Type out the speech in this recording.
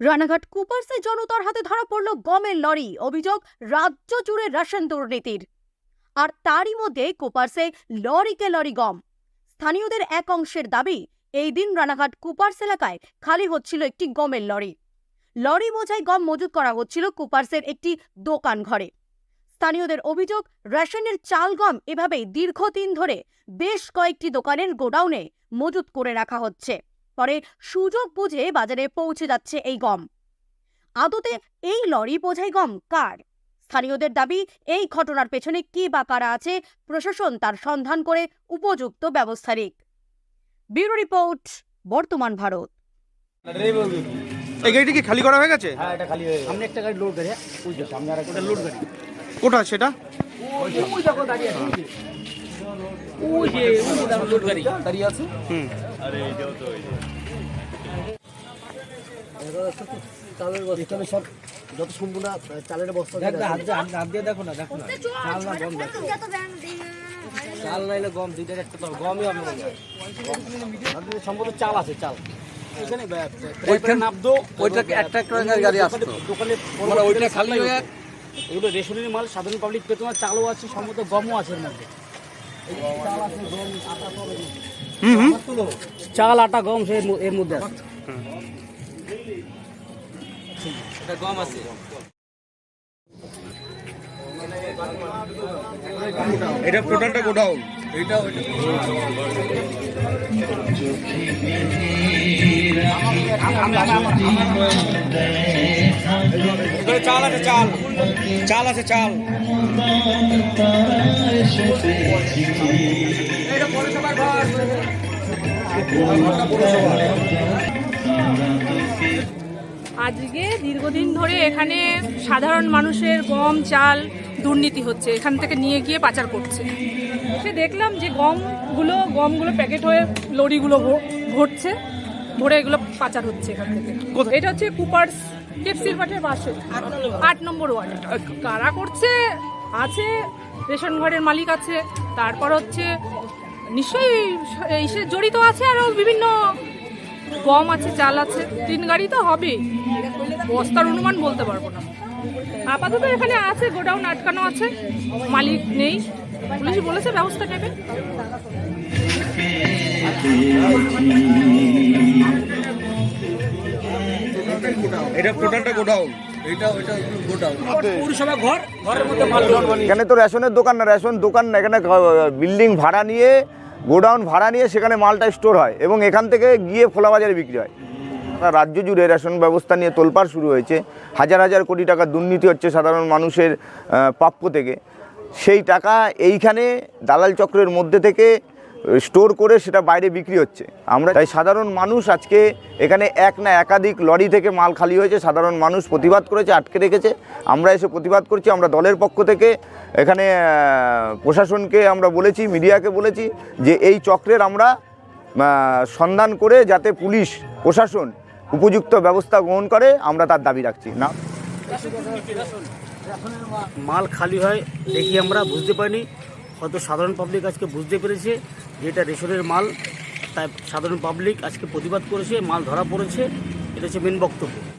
রানাঘাট কুপার্সে জনতার হাতে ধরা পড়ল গমের লরি, অভিযোগ, রাজ্য জুড়ে রেশন দুর্নীতির। আর তারই মধ্যে কুপার্সে লরিকে লরি গম। স্থানীয়দের এক অংশের দাবি, এই দিন রানাঘাট কুপার্স এলাকায় খালি হচ্ছিল একটি গমের লরি। লরি বোঝাই গম মজুত করা হচ্ছিল কুপার্সের একটি দোকান ঘরে। স্থানীয়দের অভিযোগ, রেশনের চাল গম এভাবেই দীর্ঘদিন ধরে বেশ কয়েকটি দোকানের গোডাউনে মজুত করে রাখা হচ্ছে। পরে সুযোগ বুঝে বাজারে পৌঁছে যাচ্ছে এই গম। আদতে এই লরি বোঝাই গম কার? স্থানীয়দের দাবি এই ঘটনার পেছনে কে বা কারা আছে প্রশাসন তার সন্ধান করে উপযুক্ত ব্যবস্থা নিক। ব্যুরো রিপোর্ট বর্তমান ভারত। এই গাড়িটা কি খালি করা হয়ে গেছে? হ্যাঁ এটা খালি হয়ে সামনে একটা গাড়ি লোড গাড়ি ওই যে সামনে আর একটা লোড গাড়ি কোটা সেটা? ওই দেখো দাঁড়িয়ে আছে ওই যে ওই লোড গাড়ি। দাঁড়িয়ে আছে? হুম। চালের বস্তা। এখানে সব যত সম্পূর্ণ চালের বস্তা দেখ হাত দিয়ে দেখো না দেখো না। চাল না গম দেখো। চাল নাইলে গম দুইটার একটা তো গমই হবে সম্পূর্ণ চাল আছে চাল। এখানে নামদো ওইটা একটা একটা গাড়ি আসতো। দোকানে মানে ওইটা খালি এগুলো রেশনের মাল সাধারণ পাবলিক পেতে না চালও আছে সম্ভবত গমও আছে এর মধ্যে। হুম হুম। চাল আটা গম সে এর মধ্যে আছে। এটা গম আছে। এটা টোটালটা গোডাউন। এইটা চাল আছে, চাল। চাল আছে, চাল। আজকে দীর্ঘদিন ধরে এখানে সাধারণ মানুষের গম, চাল দুর্নীতি হচ্ছে। এখান থেকে নিয়ে গিয়ে পাচার করছে। সে দেখলাম যে গমগুলো গমগুলো প্যাকেট হয়ে লরিগুলো ভরছে। ভরে এগুলো পাচার হচ্ছে এখান থেকে। এটা হচ্ছে কুপার্স টেপসিল মাঠের পাশে আট নম্বর ওয়ার্ড। কারা করছে? আছে রেশন ঘরের মালিক আছে তারপর হচ্ছে নিশ্চয়ই ইসে জড়িত আছে আরও বিভিন্ন গম আছে চাল আছে। তিন গাড়ি তো হবেই বস্তার অনুমান বলতে পারব না। আপাতত এখানে আছে গোডাউন আটকানো আছে। মালিক নেই। পুলিশ বলেছে ব্যবস্থা নেবে। এটা টোটালটা গোডাউন। পৌরসভা ঘর ঘরের মধ্যে মাল এখানে তো রেশনের দোকান না রেশন দোকান না এখানে বিল্ডিং ভাড়া নিয়ে গোডাউন ভাড়া নিয়ে সেখানে মালটা স্টোর হয় এবং এখান থেকে গিয়ে খোলা বাজারে বিক্রি হয়। রাজ্য জুড়ে রেশন ব্যবস্থা নিয়ে তোলপাড় শুরু হয়েছে। হাজার হাজার কোটি টাকা দুর্নীতি হচ্ছে সাধারণ মানুষের প্রাপ্য থেকে। সেই টাকা এইখানে দালাল চক্রের মধ্যে থেকে স্টোর করে সেটা বাইরে বিক্রি হচ্ছে। আমরা তাই সাধারণ মানুষ আজকে এখানে এক না একাধিক লরি থেকে মাল খালি হয়েছে, সাধারণ মানুষ প্রতিবাদ করেছে, আটকে রেখেছে। আমরা এসে প্রতিবাদ করছি, আমরা দলের পক্ষ থেকে, এখানে প্রশাসনকে আমরা বলেছি, মিডিয়াকে বলেছি যে এই চক্রের আমরা সন্ধান করে যাতে পুলিশ, প্রশাসন উপযুক্ত ব্যবস্থা গ্রহণ করে, আমরা তার দাবি রাখছি। না? মাল খালি হয় দেখি আমরা, বুঝতে পারিনি। হয়তো সাধারণ পাবলিক আজকে বুঝতে পেরেছে যে এটা রেশনের মাল, তাই সাধারণ পাবলিক আজকে প্রতিবাদ করেছে, মাল ধরা পড়েছে। এটা হচ্ছে মেন বক্তব্য।